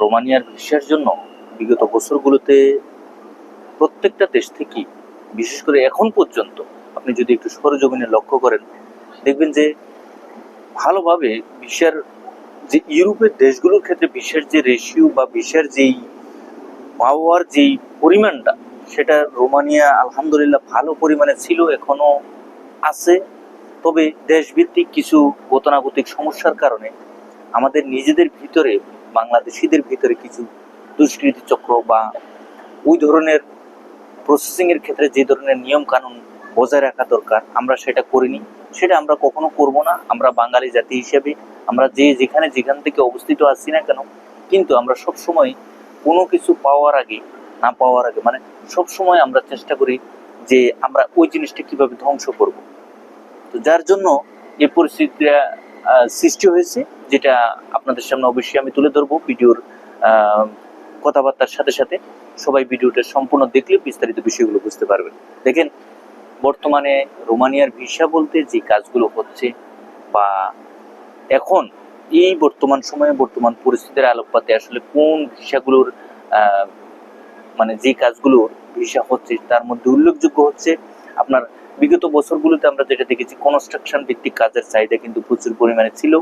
রোমানিয়ার ভিসার জন্য বিগত বছরগুলোতে প্রত্যেকটা দেশ থেকেই, বিশেষ করে এখন পর্যন্ত, আপনি যদি একটু সরজমিনে লক্ষ্য করেন, দেখবেন যে ভালোভাবে ভিসার যে ইউরোপের দেশগুলোর ক্ষেত্রে ভিসার যে রেশিও বা ভিসার যেই পাওয়ার যেই পরিমাণটা, সেটা রোমানিয়া আলহামদুলিল্লাহ ভালো পরিমাণে ছিল, এখনও আছে। তবে দেশভিত্তিক কিছু গতানুগতিক সমস্যার কারণে আমাদের নিজেদের ভিতরে বাংলাদেশিদের ভিতরে কিছু দুষ্কৃতি চক্র বা ওই ধরনের প্রসেসিং এর ক্ষেত্রে যে ধরনের নিয়ম কানুন বজায় রাখা দরকার, আমরা সেটা করিনি। সেটা আমরা কখনো করব না। আমরা বাঙালি জাতি হিসেবে, আমরা যে যেখানে যেখান থেকে অবস্থিত আছি না কেন, কিন্তু আমরা সব সময় কোনো কিছু পাওয়ার আগে, না পাওয়ার আগে মানে সব সময় আমরা চেষ্টা করি যে আমরা ওই জিনিসটা কীভাবে ধ্বংস করব। তো যার জন্য এই পরিস্থিতিটা সৃষ্টি হয়েছে। যেটা আপনাদের সামনে অবশ্যই আমি তুলে ধরবো ভিডিওর কথাবার্তার সাথে সাথে। সবাই ভিডিওটা সম্পূর্ণ দেখলে বিস্তারিত বিষয়গুলো বুঝতে পারবেন। দেখেন, বর্তমানে রোমানিয়ার ভিসা বলতে যে কাজগুলো হচ্ছে বা এখন এই বর্তমান সময়ে বর্তমান পরিস্থিতির আলোকপাতে আসলে কোন ভিসাগুলোর মানে যে কাজগুলোর ভিসা হচ্ছে তার মধ্যে উল্লেখযোগ্য হচ্ছে আপনার বিগত বছরগুলোতে আমরা যেটা দেখেছি কনস্ট্রাকশন ভিত্তিক কাজের চাহিদা কিন্তু প্রচুর পরিমাণে ছিল।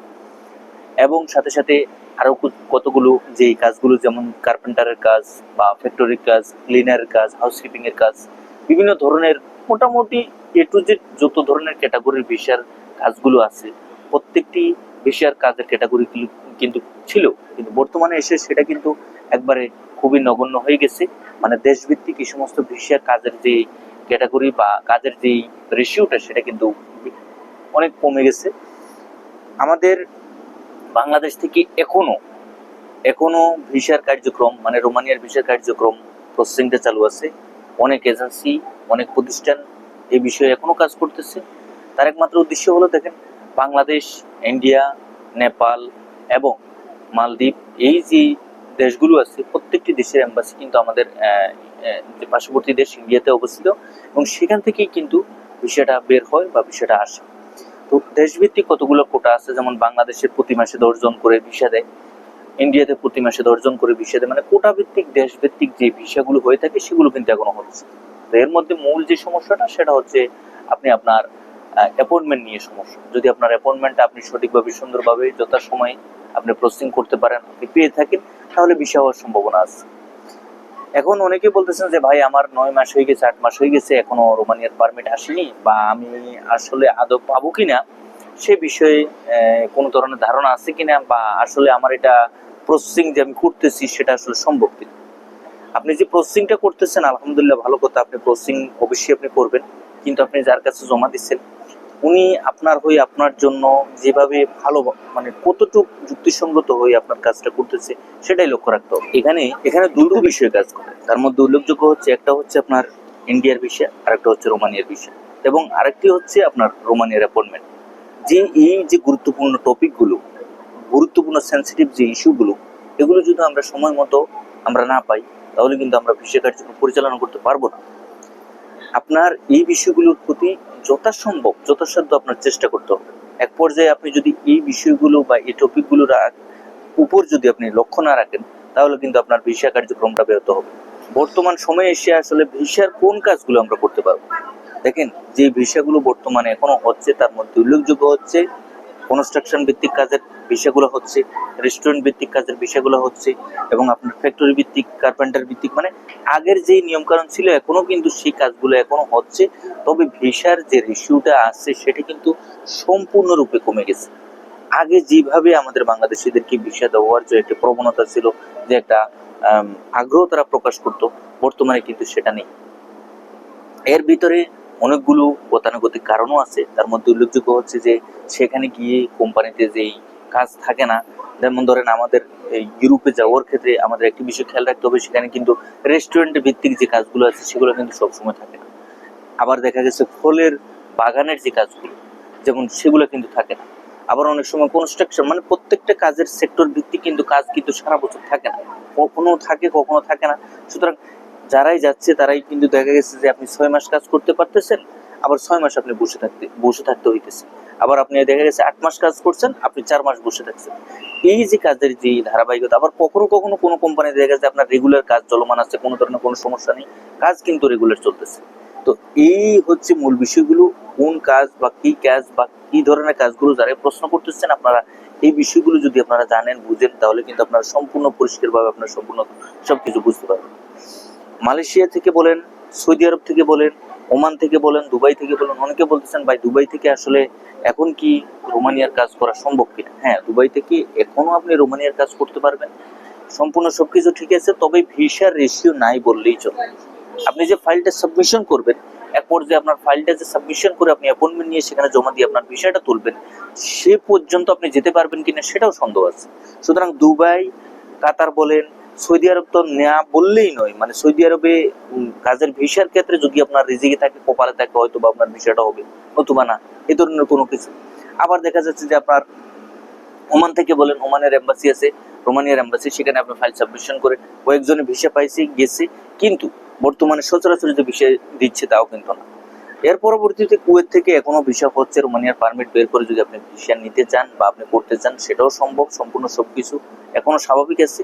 এবং সাথে সাথে আরও কতগুলো যে কাজগুলো, যেমন কার্পেন্টারের কাজ বা ফ্যাক্টরির কাজ ক্লিনারের কাজ হাউসকিপিং এর কাজ, বিভিন্ন ধরনের মোটামুটি এ টু জেড যত ধরনের ক্যাটাগরির ভিসার কাজগুলো আছে, প্রত্যেকটি ভিসার কাজের ক্যাটাগরি কিন্তু ছিল, কিন্তু বর্তমানে এসে সেটা কিন্তু একবারে খুবই নগণ্য হয়ে গেছে। মানে দেশভিত্তিক এই সমস্ত ভিসা কাজের যে ক্যাটাগরি বা কাজের যে রেশিওটা সেটা কিন্তু অনেক কমে গেছে। আমাদের বাংলাদেশ থেকে এখনও এখনও ভিসার কার্যক্রম মানে রোমানিয়ার ভিসার কার্যক্রম প্রসেসিংটা চালু আছে। অনেক এজেন্সি অনেক প্রতিষ্ঠান এই বিষয়ে এখনও কাজ করতেছে। তার একমাত্র উদ্দেশ্য হলো, দেখেন, বাংলাদেশ, ইন্ডিয়া, নেপাল এবং মালদ্বীপ, এই যে দেশগুলো আছে, প্রত্যেকটি দেশের এম্বাসি কিন্তু আমাদের যে পার্শ্ববর্তী দেশ ইন্ডিয়াতে অবস্থিত এবং সেখান থেকেই কিন্তু বিষয়টা বের হয় বা বিষয়টা আসে। দেশভিত্তিক কতগুলো কোটা আছে? যেমন বাংলাদেশে প্রতি মাসে দশজন করে ভিসা দেয়, ইন্ডিয়াতে প্রতি মাসে দশজন করে ভিসা দেয়। মানে কোটা ভিত্তিক দেশ ভিত্তিক যে ভিসাগুলো হয়ে থাকে, সেগুলো কিন্তু এখনও হচ্ছে এর মধ্যে মূল যে সমস্যাটা, সেটা হচ্ছে আপনি আপনার অ্যাপয়েন্টমেন্ট নিয়ে সমস্যা। যদি আপনার অ্যাপয়েন্টমেন্টটা আপনি সঠিকভাবে, সুন্দরভাবে যথাসময়ে আপনি প্রসেসিং করতে পারেন, আপনি পেয়ে থাকেন, তাহলে ভিসা হওয়ার সম্ভাবনা আছে। এখন অনেকে বলতেছেন যে, ভাই, আমার নয় মাস হয়ে গেছে, আট মাস হয়ে গেছে, এখনও রোমানিয়ার পারমিট আসেনি বা আমি আসলে আদৌ পাবো কিনা সে বিষয়ে কোনো ধরনের ধারণা আছে কিনা বা আসলে আমার এটা প্রসেসিং যে আমি করতেছি সেটা আসলে সম্ভব কিনা? আপনি যে প্রসেসিংটা করতেছেন, আলহামদুলিল্লাহ ভালো কথা, আপনি প্রসেসিং অবশ্যই আপনি করবেন। কিন্তু আপনি যার কাছে জমা দিচ্ছেন উনি আপনার হয়ে আপনার জন্য যেভাবে ভালো মানে কতটুকু যুক্তিসঙ্গত হয়ে আপনার কাজটা করতেছে সেটাই লক্ষ্য রাখতে হবে। এখানে এখানে দুটো বিষয়ে কাজ করে। তার মধ্যে উল্লেখযোগ্য হচ্ছে, একটা হচ্ছে আপনার ইন্ডিয়ার বিষয় আর একটা হচ্ছে রোমানিয়ার বিষয়। এবং আরেকটি হচ্ছে আপনার রোমানিয়ার অ্যাপয়েন্টমেন্ট যে এই যে গুরুত্বপূর্ণ টপিকগুলো গুরুত্বপূর্ণ সেন্সিটিভ যে ইস্যুগুলো এগুলো যদি আমরা সময় মতো আমরা না পাই, তাহলে কিন্তু আমরা ভিসা কার্যক্রম পরিচালনা করতে পারব না। আপনার এই বিষয়গুলোর প্রতি যথাসম্ভব, যথাসাধ্য আপনার চেষ্টা করতে হবে। এক পর্যায়ে আপনি যদি এই বিষয়গুলো বা এই টপিকগুলোর গুলোর উপর যদি আপনি লক্ষ্য না রাখেন, তাহলে কিন্তু আপনার ভিসা কার্যক্রমটা ব্যাহত হবে। বর্তমান সময়ে এসে আসলে ভিসার কোন কাজগুলো আমরা করতে পারব? দেখেন, যে ভিসাগুলো বর্তমানে এখনও হচ্ছে, তার মধ্যে উল্লেখযোগ্য হচ্ছে কনস্ট্রাকশন ভিত্তিক কাজের বিষয়গুলো হচ্ছে রেস্টুরেন্ট ভিত্তিক কাজের বিষয়গুলো হচ্ছে এবং আপনার ফ্যাক্টরি ভিত্তিক কার্পেন্টার ভিত্তিক মানে আগের যে নিয়মকানুন ছিল এখনও কিন্তু সেই কাজগুলো এখনও হচ্ছে। তবে ভিসার যে রেশিওটা আসছে সেটা কিন্তু সম্পূর্ণরূপে কমে গেছে। আগে যেভাবে আমাদের বাংলাদেশিদেরকে ভিসা দেওয়ার যে একটা প্রবণতা ছিল, যে একটা আগ্রহ তারা প্রকাশ করতো, বর্তমানে কিন্তু সেটা নেই। এর ভিতরে অনেকগুলো গতানুগতিক কারণও আছে। তার মধ্যে উল্লেখযোগ্য হচ্ছে যে, সেখানে গিয়ে কোম্পানিতে যেই কাজ থাকে না, যেমন ধরেন আমাদের ইউরোপে যাওয়ার ক্ষেত্রে আমাদের একটি বিষয় খেয়াল রাখতে হবে, সেখানে কিন্তু রেস্টুরেন্ট ভিত্তিক যে কাজগুলো আছে, সেগুলো কিন্তু সবসময় থাকে না। আবার দেখা গেছে ফলের বাগানের যে কাজগুলো, যেমন সেগুলো কিন্তু থাকে না। আবার অনেক সময় কনস্ট্রাকশন মানে প্রত্যেকটা কাজের সেক্টর ভিত্তিক কিন্তু কাজ কিন্তু সারা বছর থাকে না। কখনো থাকে কখনো থাকে না। সুতরাং যারাই যাচ্ছে, তারাই কিন্তু দেখা গেছে যে আপনি ছয় মাস কাজ করতে পারতেছেন, আবার ছয় মাস আপনি বসে থাকতে বসে থাকতে হইতেছে। আবার আপনি দেখা গেছে আট মাস কাজ করছেন, আপনি চার মাস বসে থাকছেন। এই যে কাজের যে ধারাবাহিকতা, আবার কখনো কখনো কোনো কোম্পানি দেখা গেছে আপনার রেগুলার কাজ চলমান আছে, কোনো ধরনের কোনো সমস্যা নেই, কাজ কিন্তু রেগুলার চলতেছে। তো এই হচ্ছে মূল বিষয়গুলো, কোন কাজ বা কি কাজ বা কি ধরনের কাজগুলো যারা প্রশ্ন করতেছেন, আপনারা এই বিষয়গুলো যদি আপনারা জানেন, বুঝেন, তাহলে কিন্তু আপনারা সম্পূর্ণ পরিষ্কারভাবে আপনারা সম্পূর্ণ সবকিছু বুঝতে পারবেন। মালয়েশিয়া থেকে বলেন, সৌদি আরব থেকে বলেন, ওমান থেকে বলেন, দুবাই থেকে বলেন, অনেকে বলতেছেন, ভাই, দুবাই থেকে আসলে এখন কি রোমানিয়ার কাজ করা সম্ভব কিনা? হ্যাঁ দুবাই থেকে এখনও আপনি রোমানিয়ার কাজ করতে পারবেন। সম্পূর্ণ সবকিছু ঠিক আছে, তবে ভিসার রেশিও নাই বললেই চলে। আপনি যে ফাইলটা সাবমিশন করবেন, এক পর্যায়ে আপনার ফাইলটা যে সাবমিশন করে আপনি অ্যাপয়েন্টমেন্ট নিয়ে সেখানে জমা দিয়ে আপনার ভিসাটা তুলবেন, সে পর্যন্ত আপনি যেতে পারবেন কিনা সেটাও সন্দেহ আছে। সুতরাং দুবাই, কাতার বলেন সৌদি আরব তো নেওয়া বললেই নয়। মানে সৌদি আরবে কাজের ভিসার ক্ষেত্রে যদি আপনার রিজিকে থাকে, কপালে থাকে হয়তো বা আপনার ভিসাটা হবে, নতুবা না এই ধরনের কোনো কিছু। আবার দেখা যাচ্ছে যে আপনার ওমান থেকে বলেন, ওমানের এম্বাসি আছে, রোমানিয়ার এম্বাসি, সেখানে আপনি ফাইল সাবমিশন করে কয়েকজনে ভিসা পাইছে, গেছে। কিন্তু বর্তমানে সচরাচর যে ভিসা দিচ্ছে তাও কিন্তু না। এর পরবর্তীতে কুয়েত থেকে এখনও ভিসা হচ্ছে, রোমানিয়ার পারমিট বের করে যদি আপনি ভিসা নিতে চান বা আপনি করতে চান, সেটাও সম্ভব, সম্পূর্ণ সবকিছু এখনও স্বাভাবিক আছে।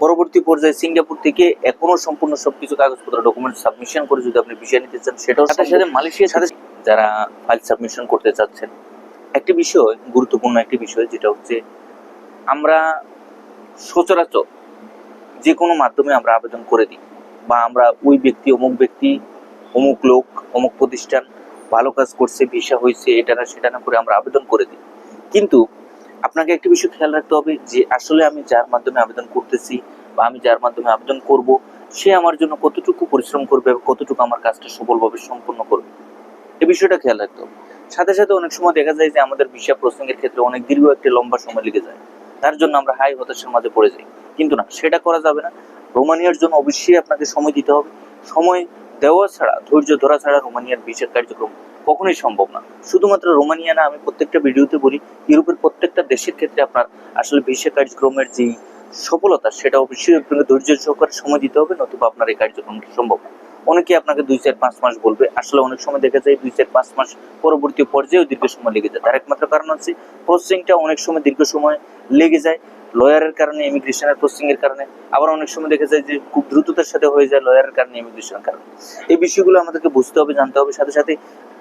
পরবর্তী পর্যায়ে সিঙ্গাপুর থেকে এখনও সম্পূর্ণ সবকিছু কাগজপত্র ডকুমেন্ট সাবমিশন করে যদি আপনি ভিসা নিতে চান সেটাও সাথে সাথে মালয়েশিয়ার সাথে যারা ফাইল সাবমিশন করতে চাচ্ছেন। একটি বিষয় গুরুত্বপূর্ণ একটি বিষয় যেটা হচ্ছে আমরা সচরাচর যে কোনো মাধ্যমে আমরা আবেদন করে দিই বা আমরা ওই ব্যক্তি অমুক ব্যক্তি অমুক লোক অমুক প্রতিষ্ঠান ভালো কাজ করছে ভিসা হয়েছে এটা না সেটা না করে আমরা আবেদন করে দিই। কিন্তু আপনাকে একটি বিষয় খেয়াল রাখতে হবে যে আসলে আমি যার মাধ্যমে আবেদন করতেছি বা আমি যার মাধ্যমে আবেদন করব, সে আমার জন্য কতটুকু পরিশ্রম করবে কতটুকু আমার কাজটা সফলভাবে সম্পূর্ণ করবে? এই বিষয়টা খেয়াল রাখতে হবে। সাথে সাথে অনেক সময় দেখা যায় যে আমাদের ভিসা প্রসঙ্গের ক্ষেত্রে অনেক দীর্ঘ একটি লম্বা সময় লেগে যায়। তার জন্য আমরা হাই হতাশার মাঝে পড়ে যাই। কিন্তু না, সেটা করা যাবে না। রোমানিয়ার জন্য অবশ্যই আপনাকে সময় দিতে হবে। সময় দেওয়া ছাড়া, ধৈর্য ধরা ছাড়া রোমানিয়ার ভিসা কার্যক্রম কখনোই সম্ভব না। শুধুমাত্র রোমানিয়া না, আমি প্রত্যেকটা ভিডিওতে বলি, ইউরোপের প্রত্যেকটা দেশের ক্ষেত্রে আপনার আসলে ভিসা কার্যক্রমের যেই সফলতা, সেটা অবশ্যই আপনাকে ধৈর্য সহকারে সময় দিতে হবে, নতুবা আপনার এই কার্যক্রম সম্ভব না। অনেকে আপনাকে দুই চার পাঁচ মাস বলবে, আসলে অনেক সময় দেখা যায় দুই চার পাঁচ মাস পরবর্তী পর্যায়েও দীর্ঘ সময় লেগে যায়। তার একমাত্র কারণ হচ্ছে প্রসেসিংটা অনেক সময় দীর্ঘ সময় লেগে যায়। লয়ারের কারণে ইমিগ্রেশনের প্রসেসিং এর কারণে। আবার অনেক সময় দেখা যায় যে খুব দ্রুততার সাথে হয়ে যায় লয়ারের কারণে ইমিগ্রেশনের কারণে। এই বিষয়গুলো আমাদেরকে বুঝতে হবে, জানতে হবে। সাথে সাথে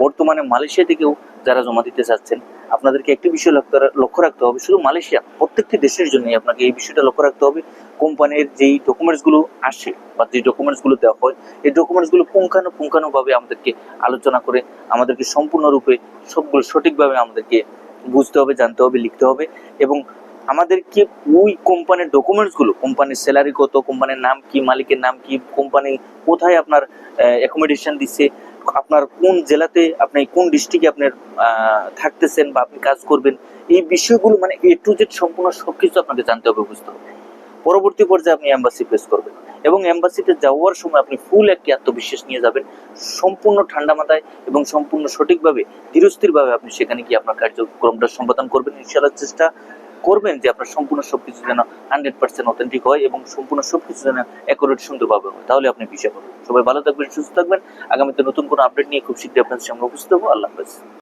বর্তমানে মালয়েশিয়া থেকেও যারা জমা দিতে চাচ্ছেন, আপনাদেরকে একটি বিষয় লক্ষ্য রাখতে হবে। শুধু মালয়েশিয়া, প্রত্যেকটি দেশের জন্যই আপনাকে এই বিষয়টা লক্ষ্য রাখতে হবে। কোম্পানির যেই ডকুমেন্টসগুলো আসে বা যে ডকুমেন্টসগুলো দেওয়া হয়, এই ডকুমেন্টসগুলো পুঙ্খানু পুঙ্খানুভাবে আমাদেরকে আলোচনা করে, আমাদেরকে সম্পূর্ণরূপে সবগুলো সঠিকভাবে আমাদেরকে বুঝতে হবে, জানতে হবে, লিখতে হবে এবং আমাদেরকে ওই কোম্পানির ডকুমেন্টসগুলো কোম্পানির স্যালারি কত কোম্পানির নাম কি, মালিকের নাম কি কোম্পানি কোথায় আপনার অ্যাকোমোডেশন দিচ্ছে আপনার কোন জেলাতে আপনি, কোন ডিস্ট্রিক্টে আপনার থাকতেছেন বা আপনি কাজ করবেন, এই বিষয়গুলো মানে এ টু জেড সম্পূর্ণ সবকিছু আপনাকে জানতে হবে, বুঝতে হবে। পরবর্তী পর্যায়ে আপনি এম্বাসি ফেস করবেন এবং এম্বাসিতে যাওয়ার সময় আপনি ফুল একটি আত্মবিশ্বাস নিয়ে যাবেন, সম্পূর্ণ ঠান্ডা মাথায় এবং সম্পূর্ণ সঠিকভাবে, ধীরস্থিরভাবে আপনি সেখানে গিয়ে আপনার কার্যক্রমটা সম্পাদন করবেন, ইনশাআল্লাহ চেষ্টা করবেন যে আপনার সম্পূর্ণ সবকিছু যেন হান্ড্রেড পার্সেন্ট অথেন্টিক হয় এবং সম্পূর্ণ সবকিছু যেন অ্যাকুরেট সুন্দরভাবে হয়। তাহলে আপনি বিষয় পাবেন সবাই ভালো থাকবেন, সুস্থ থাকবেন। আগামীতে নতুন কোনো আপডেট নিয়ে খুব শীঘ্রই আপনার সামনে উপস্থিত হব। আল্লাহ হাফেজ।